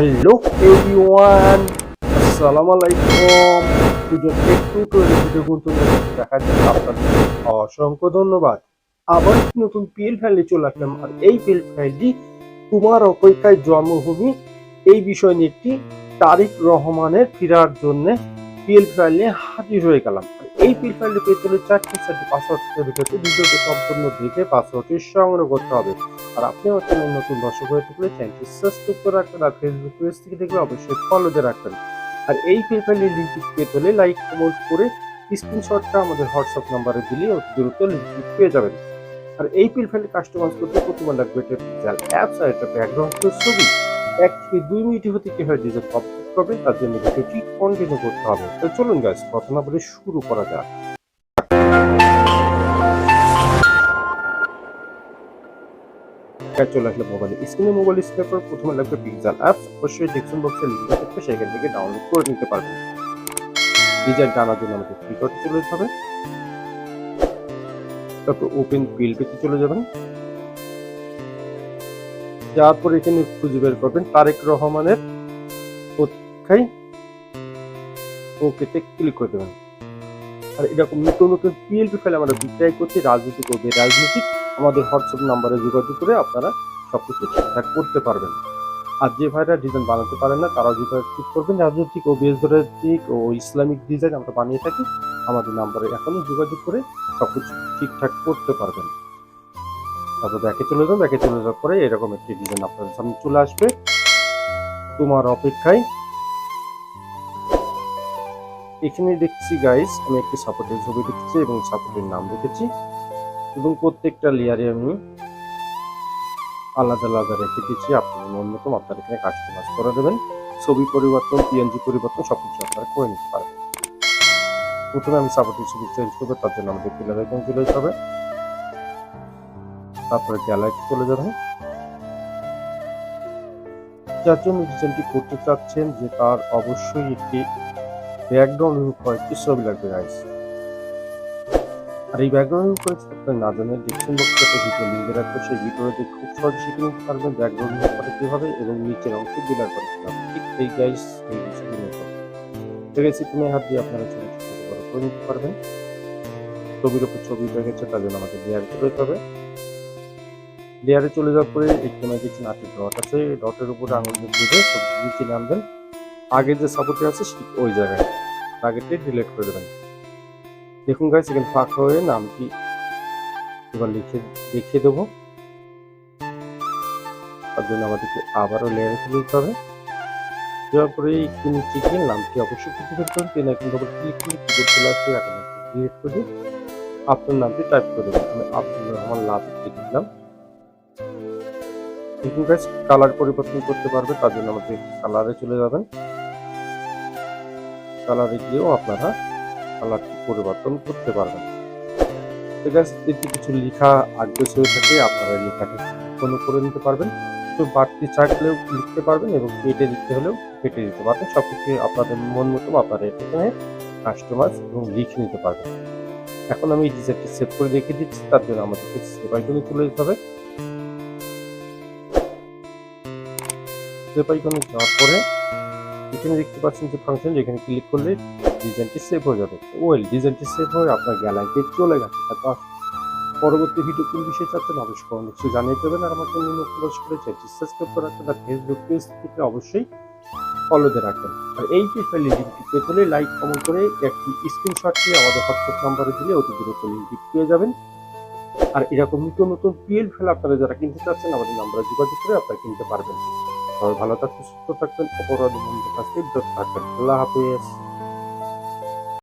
Hello everyone, আসসালামু আলাইকুম। সুযোগ একটু করে ভিডিও করতে দেখার জন্য আপনাদের অসংখ্য ধন্যবাদ। আবার নতুন পিএল ফাইলে চলে আসলাম, আর এই পিএল ফাইলটি কুমার অপেক্ষায় জন্মভূমি। এই বিষয় নিয়ে একটি তারিক রহমানের ফেরার জন্য পিএল ফাইলে হাজির হয়ে গেলাম। এই পিএল ফাইলটি পেতে হলে চারটি চারটি পাসওয়ার্ড রেখেছে ভিডিওটি সম্পূর্ণ দেখে পাসওয়ার্ডটি সংগ্রহ করতে হবে। আর আপনি আমার চ্যানেল নতুন দর্শক হয়ে থাকলে চ্যানেলটি সাবস্ক্রাইব করে রাখবেন আর ফেসবুক পেজ থেকে দেখলে অবশ্যই ফলো দিয়ে রাখবেন। আর এই পেপারের লিঙ্কটি পেতে হলে লাইক কমেন্ট করে স্ক্রিনশটটা আমাদের হোয়াটসঅ্যাপ নাম্বারে দিলে অতি দ্রুত লিঙ্কটি পেয়ে যাবেন। আর এই পিল ফাইলে কাস্টমাইজ করতে প্রথমে লাগবে এটা অ্যাপস আর এটা ব্যাকগ্রাউন্ড ছবি। এক থেকে দুই মিনিট হতে ডিজাইন কমপ্লিট করবেন তার জন্য কন্টিনিউ করতে হবে। তো চলুন গাছ শুরু করা যাক। চলে আসলে মোবাইল স্ক্রিনে মোবাইল প্রথমে লাগবে পিক্সেল অবশ্যই ডিসক্রিপশন বক্সে লিঙ্ক থাকবে, সেখান থেকে ডাউনলোড করে নিতে পারবেন। ডিজাইন জানার জন্য আমাদের ফ্লিপকার্টে চলে যেতে হবে। তারপর ওপেন পিএলপিতে চলে যাবেন। যাওয়ার পর এখানে খুঁজে বের করবেন, তারেক রহমানের পরীক্ষায় ওকেতে ক্লিক করে দেবেন। আর এরকম নতুন নতুন পিএলপি ফাইল আমরা বিক্রয় করছি রাজনীতি করবে রাজনীতিক আমাদের হোয়াটসঅ্যাপ নাম্বারে যোগাযোগ করে আপনারা সবকিছু ঠিকঠাক করতে পারবেন। আর যে ভাইরা ডিজাইন বানাতে পারেন না তারা যোগাযোগ করবেন, রাজনৈতিক ও বেসরতিক ও ইসলামিক ডিজাইন আমরা বানিয়ে থাকি, আমাদের নাম্বারে এখনই যোগাযোগ করে সবকিছু ঠিকঠাক করতে পারবেন। তারপর ব্যাকে চলে যান ব্যাকে চলে যাওয়ার পরে এরকম একটি ডিজাইন আপনাদের সামনে চলে আসবে। তোমার অপেক্ষায় এখানে দেখছি গাইস আমি একটি সাপোর্টের ছবি দেখছি এবং সাপোর্টের নাম রেখেছি এবং প্রত্যেকটা লেয়ারে আমি আলাদা আলাদা রেখে দিচ্ছি আপনার অন্যতম আপনার এখানে কাস্টমাইজ করে দেবেন। ছবি পরিবর্তন পিএনজি পরিবর্তন সব কিছু আপনারা করে নিতে পারবেন। প্রথমে আমি সাপোর্টের ছবি চেঞ্জ করব, তার জন্য আমাদের পিলার আইকন চলে যেতে হবে। তারপরে গ্যালারিতে চলে যাবেন যার জন্য ডিজাইনটি করতে চাচ্ছেন যে তার অবশ্যই একটি ব্যাকগ্রাউন্ড কয়েকটি ছবি লাগবে গাইস আর এই ব্যাকগ্রাউন্ড করে আপনি না জানেন ডিসক্রিপশন বক্সে একটা ভিডিও লিঙ্কে রাখব। সেই ভিডিওতে খুব সহজে শিখে নিতে পারবেন ব্যাকগ্রাউন্ড করে কীভাবে এবং নিচের অংশে বিলার করে ঠিক এই গাইস এই কথা ঠিক আছে তুমি হাত দিয়ে আপনারা ছোটো করে নিতে পারবেন। ছবির উপর ছবি রেখেছে তার জন্য আমাদের লেয়ার করে হবে। লেয়ারে চলে যাওয়ার পরে এখানে দেখছেন আটটি ডট আছে ডটের উপরে আঙুল দিয়ে নিচে নামবেন। আগে যে সাপোর্টে আছে ওই জায়গায়। আগেরটি ডিলিট করে দেবেন। দেখুন গাইস এখানে ফাঁক হয়ে নামটি এবার লিখে দেখিয়ে দেবো। তার জন্য আমাদেরকে আবারও লেয়ারে চলে যেতে হবে। দেওয়ার পরে একটু নিচে গিয়ে নামটি অবশ্যই বের করুন পেন এখন ডবল ক্লিক করে কিবোর্ড চলে আসবে এখন ডিলিট করে আপনার নামটি টাইপ করে দেবেন। আমি আব্দুল রহমান লাভ লিখে দিলাম। দেখুন গাইস কালার পরিবর্তন করতে পারবে, তার জন্য আমাদের কালারে চলে যাবেন। কালারে গিয়েও আপনারা কালারটি পরিবর্তন করতে পারবেন। ঠিক আছে যদি কিছু লেখা আগ্রহ হয়ে থাকে, আপনারা লেখাটি কোনো করে নিতে পারবেন। তো বাড়তি চাইলেও লিখতে পারবেন এবং কেটে দিতে হলেও কেটে দিতে পারবেন। সব কিছু আপনাদের মন মতো আপনারা এখানে কাস্টমাইজ এবং লিখে নিতে পারবেন। এখন আমি ডিজাইনটি সেভ করে রেখে দিচ্ছি, তার জন্য আমাদেরকে সেভ আইকনে চলে যেতে হবে। সেভ আইকনে যাওয়ার পরে। এখানে দেখতে পাচ্ছেন যে ফাংশন যেখানে ক্লিক করলে ডিজাইনটি সেভ হয়ে যাবে। ওয়েল ডিজাইনটি সেভ হয়ে আপনার গ্যালারিতে চলে গেছে। তারপর পরবর্তী ভিডিও কোন বিষয়ে চাচ্ছেন অবশ্যই কমেন্ট জানিয়ে দেবেন। আর আমার চ্যানেল প্রবেশ করে চ্যানেলটি সাবস্ক্রাইব করে রাখবেন। আর ফেসবুক পেজ থেকে অবশ্যই ফলো দিয়ে রাখবেন। আর এই যে ফাইলের লিঙ্কটি পেতে হলে লাইক কমেন্ট করে একটি স্ক্রিনশট দিয়ে আমাদের হোয়াটসঅ্যাপ নাম্বারে দিলে অতি দ্রুত লিঙ্কটি পেয়ে যাবেন। আর এরকম নতুন নতুন পিএল ফেল আপনারা যারা কিনতে চাচ্ছেন, আমাদের নাম্বারে যোগাযোগ করে আপনারা কিনতে পারবেন। সবাই ভালো থাকবেন সুস্থ থাকবেন অপরাধ বন্ধু থাকবেন বিরত থাকবেন। আল্লাহ হাফেজ।